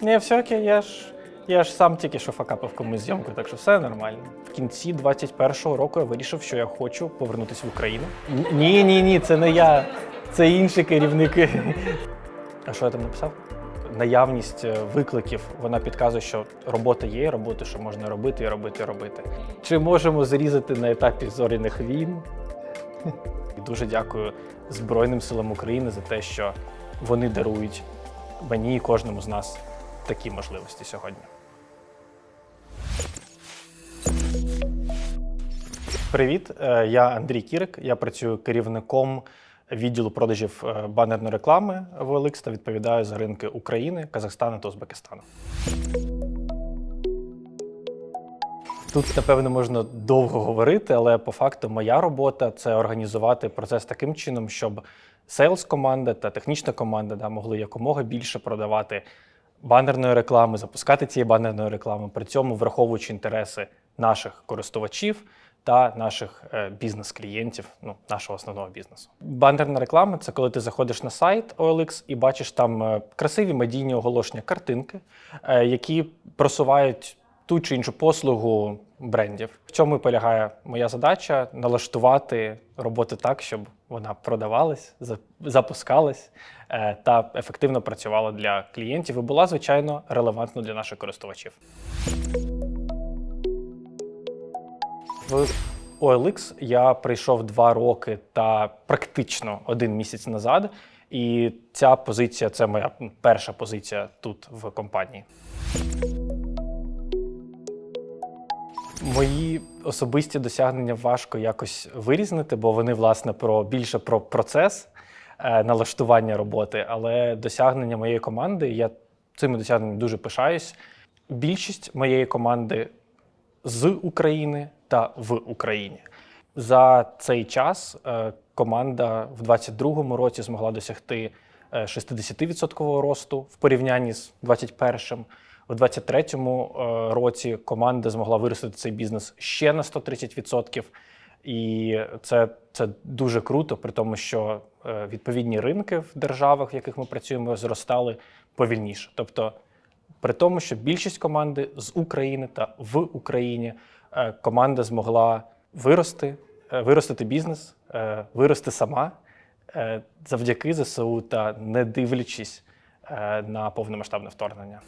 Ні, все окей, я ж. Я ж сам тільки що факапив комусь зйомку, так що все нормально. В кінці 21-го року я вирішив, що я хочу повернутися в Україну. Ні, ні, ні, це не я. Це інші керівники. А що я там написав? Наявність е, викликів вона підказує, що робота є, роботи, що можна робити, і робити, і робити. Чи можемо зрізати на етапі зоряних війн? Дуже дякую Збройним силам України за те, що вони дарують мені і кожному з нас такі можливості сьогодні. Привіт, е, я Андрій Кірик. Я працюю керівником відділу продажів е, банерної реклами в OLX та відповідаю за ринки України, Казахстану та Узбекистану. Тут, напевно, можна довго говорити, але по факту моя робота це організувати процес таким чином, щоб сейлс команда та технічна команда да, могли якомога більше продавати банерної реклами, запускати цієї банерної реклами, при цьому враховуючи інтереси наших користувачів та наших е, бізнес-клієнтів, ну, нашого основного бізнесу. Банерна реклама це коли ти заходиш на сайт OLX і бачиш там е, красиві медійні оголошення, картинки, е, які просувають ту чи іншу послугу брендів. В цьому і полягає моя задача налаштувати роботу так, щоб вона продавалась, запускалась е, та ефективно працювала для клієнтів і була, звичайно, релевантною для наших користувачів. В OLX я прийшов два роки та практично один місяць назад. І ця позиція це моя перша позиція тут в компанії. Мої особисті досягнення важко якось вирізнити, бо вони, власне, про більше про процес е, налаштування роботи. Але досягнення моєї команди, я цими досягненнями дуже пишаюсь. Більшість моєї команди з України та в Україні. За цей час е, команда в 2022 році змогла досягти е, 60% росту в порівнянні з 2021. У 2023 е, році команда змогла виростити цей бізнес ще на 130%. І це, це дуже круто, при тому, що е, відповідні ринки в державах, в яких ми працюємо, зростали повільніше. Тобто при тому, що більшість команди з України та в Україні е, команда змогла вирости, виростити бізнес, вирости сама завдяки ЗСУ та не дивлячись на повномасштабне вторгнення.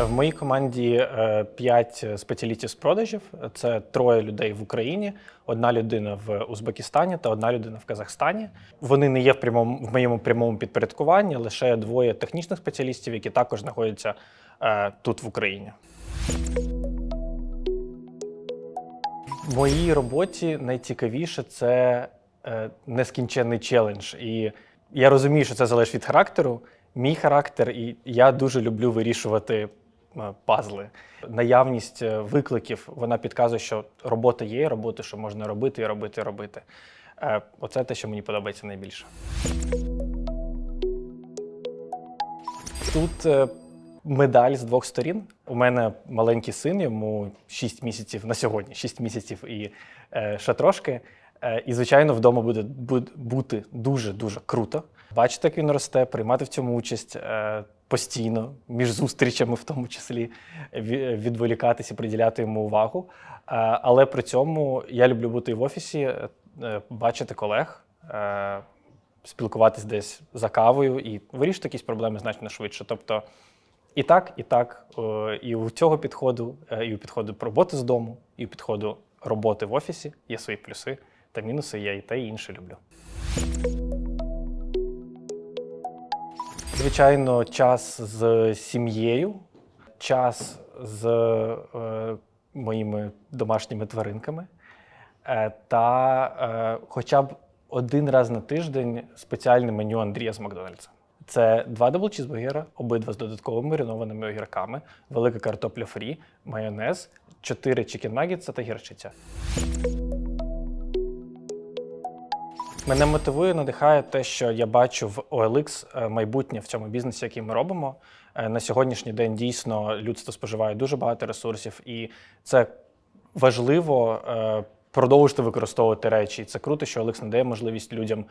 В моїй команді 5 спеціалістів з продажів. Це троє людей в Україні, одна людина в Узбекистані та одна людина в Казахстані. Вони не є в прямому в моєму прямому підпорядкуванні, лише двоє технічних спеціалістів, які також знаходяться е, тут в Україні. В моїй роботі найцікавіше це е, нескінченний челендж. І я розумію, що це залежить від характеру. Мій характер, і я дуже люблю вирішувати е, пазли. Наявність е, викликів вона підказує, що робота є, роботи, що можна робити, і робити, і робити. Е, Оце те, що мені подобається найбільше. Тут е, медаль з двох сторін. У мене маленький син, йому 6 місяців на сьогодні, 6 місяців і е, ще трошки. Е, і, звичайно, вдома буде буд- бути дуже-дуже круто. Бачити, як він росте, приймати в цьому участь е, постійно, між зустрічами, в тому числі, ві- відволікатися, приділяти йому увагу. Е, але при цьому я люблю бути в офісі, бачити колег. Спілкуватись десь за кавою і вирішити якісь проблеми значно швидше. Тобто і так, і так, і у цього підходу, і у підходу роботи з дому, і у підходу роботи в офісі є свої плюси та мінуси. Я і те, і інше люблю. Звичайно, час з сім'єю, час з е, моїми домашніми тваринками, е, та е, хоча б один раз на тиждень спеціальне меню Андрія з Макдональдса. Це два даблчізбургера, обидва з додатковими маринованими огірками, велика картопля фрі, майонез, чотири чікін-наггетса та гірчиця. Мене мотивує, надихає те, що я бачу в OLX е, майбутнє в цьому бізнесі, який ми робимо. Е, На сьогоднішній день дійсно людство споживає дуже багато ресурсів, і це важливо е, продовжити використовувати речі. І це круто, що Олекс надає можливість людям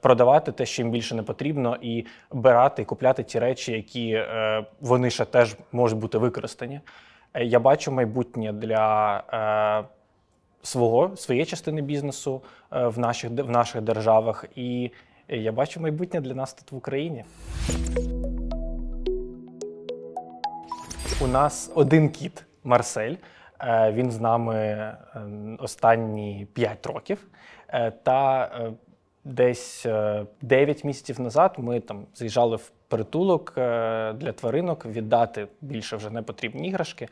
продавати те, що їм більше не потрібно, і брати і купляти ті речі, які вони ще теж можуть бути використані. Я бачу майбутнє для свого, своєї частини бізнесу е, в наших, в наших державах, і я бачу майбутнє для нас тут в Україні. У нас один кіт Марсель. Е, Він з нами е, останні 5 років. Та десь е, 9 місяців назад ми там заїжджали в притулок для тваринок віддати більше вже непотрібні іграшки.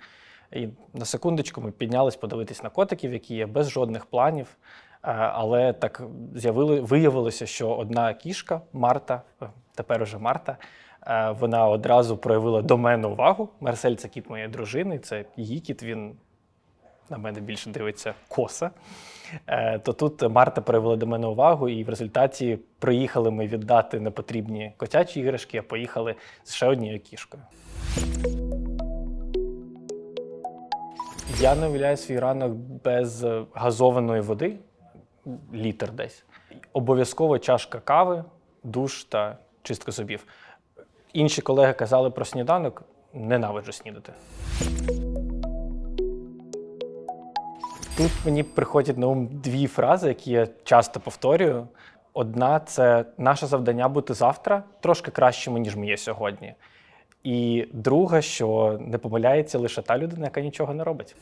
І на секундочку ми піднялись подивитись на котиків, які є без жодних планів. Е, Але так з'явили, виявилося, що одна кішка, Марта, е, тепер уже Марта, е, вона одразу проявила до мене увагу. Марсель це кіт моєї дружини, це її кіт, він на мене більше дивиться коса. То тут Марта проявила до мене увагу, і в результаті приїхали ми віддати непотрібні котячі іграшки, а поїхали з ще однією кішкою. Я не уявляю свій ранок без е, газованої води, літр десь. Обов'язково чашка кави, душ та чистка зубів. Інші колеги казали про сніданок, ненавиджу снідати. Тут мені приходять на ум дві фрази, які я часто повторюю. Одна це наше завдання бути завтра трошки кращими, ніж ми є сьогодні. І друга, що не помиляється лише та людина, яка нічого не робить.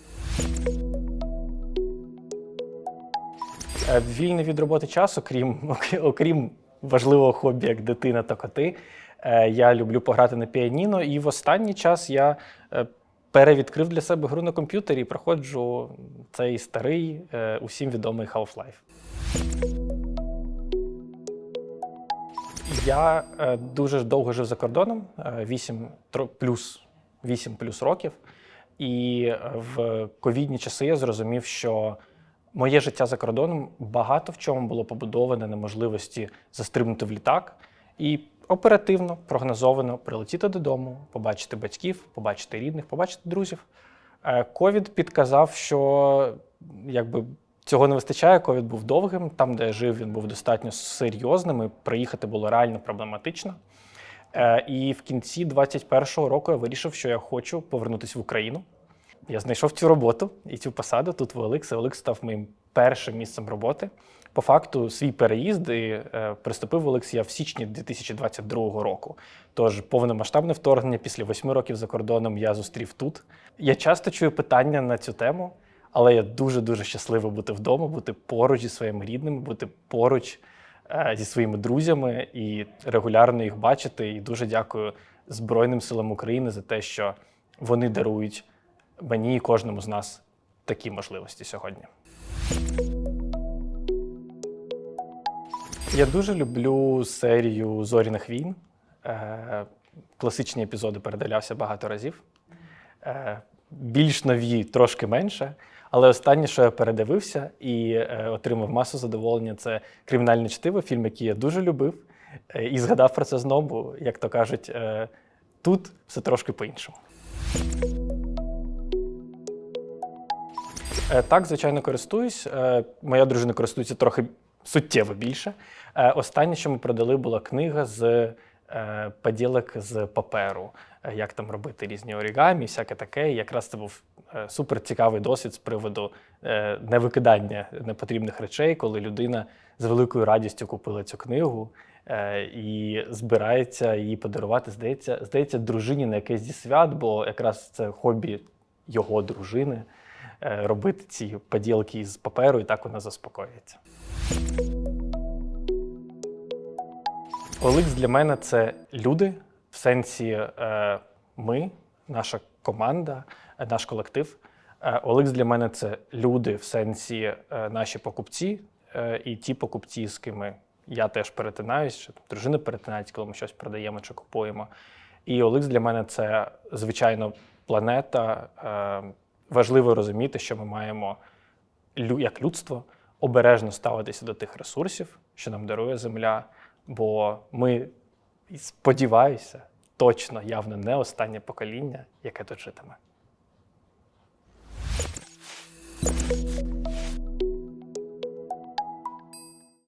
Е, Вільний від роботи часу, крім, окрім важливого хобі, як дитина та коти, е, я люблю пограти на піаніно, і в останній час я е, перевідкрив для себе гру на комп'ютері і проходжу цей старий, усім відомий Half-Life. Я е, дуже довго жив за кордоном, е, 8 плюс 8 плюс років. І е, в ковідні часи я зрозумів, що моє життя за кордоном багато в чому було побудоване на можливості застрибнути в літак і оперативно, прогнозовано прилетіти додому, побачити батьків, побачити рідних, побачити друзів. Е, Ковід підказав, що якби цього не вистачає. Ковід був довгим. Там, де я жив, він був достатньо серйозним. і Приїхати було реально проблематично. Е, І в кінці 21-го року я вирішив, що я хочу повернутися в Україну. Я знайшов цю роботу і цю посаду тут в Олекс. Олекс став моїм першим місцем роботи. По факту, свій переїзд і, е, приступив Олекс я в січні 2022 року. Тож повномасштабне вторгнення після восьми років за кордоном я зустрів тут. Я часто чую питання на цю тему, але я дуже дуже щасливий бути вдома, бути поруч зі своїми рідними, бути поруч е, зі своїми друзями і регулярно їх бачити. І дуже дякую Збройним силам України за те, що вони дарують мені і кожному з нас такі можливості сьогодні. Я дуже люблю серію Зоряних війн. Е, класичні епізоди передивлявся багато разів. Е, більш нові, трошки менше. Але останнє, що я передивився і е, отримав масу задоволення, це кримінальне чтиво, фільм, який я дуже любив. Е, і згадав про це знову, як то кажуть, е, тут все трошки по-іншому. Так, звичайно, користуюсь. Моя дружина користується трохи суттєво більше. Останнє, що ми продали, була книга з поділок з паперу, Е, як там робити різні орігамі, всяке таке. І якраз це був е, супер цікавий досвід з приводу е, невикидання непотрібних речей, коли людина з великою радістю купила цю книгу е, і збирається її подарувати. Здається, здається, дружині на якесь зі свят, бо якраз це хобі його дружини е, робити ці поділки з паперу, і так вона заспокоїться. Оликс для мене це люди, в сенсі е, ми, наша команда, е, наш колектив. Е, Оликс для мене це люди, в сенсі е, наші покупці е, і ті покупці, з ким я теж перетинаюсь, дружина перетинається, коли ми щось продаємо чи купуємо. І Оликс для мене це, звичайно, планета. Е, важливо розуміти, що ми маємо як людство обережно ставитися до тих ресурсів, що нам дарує Земля, бо ми, сподіваюся, точно явно не останнє покоління, яке тут житиме.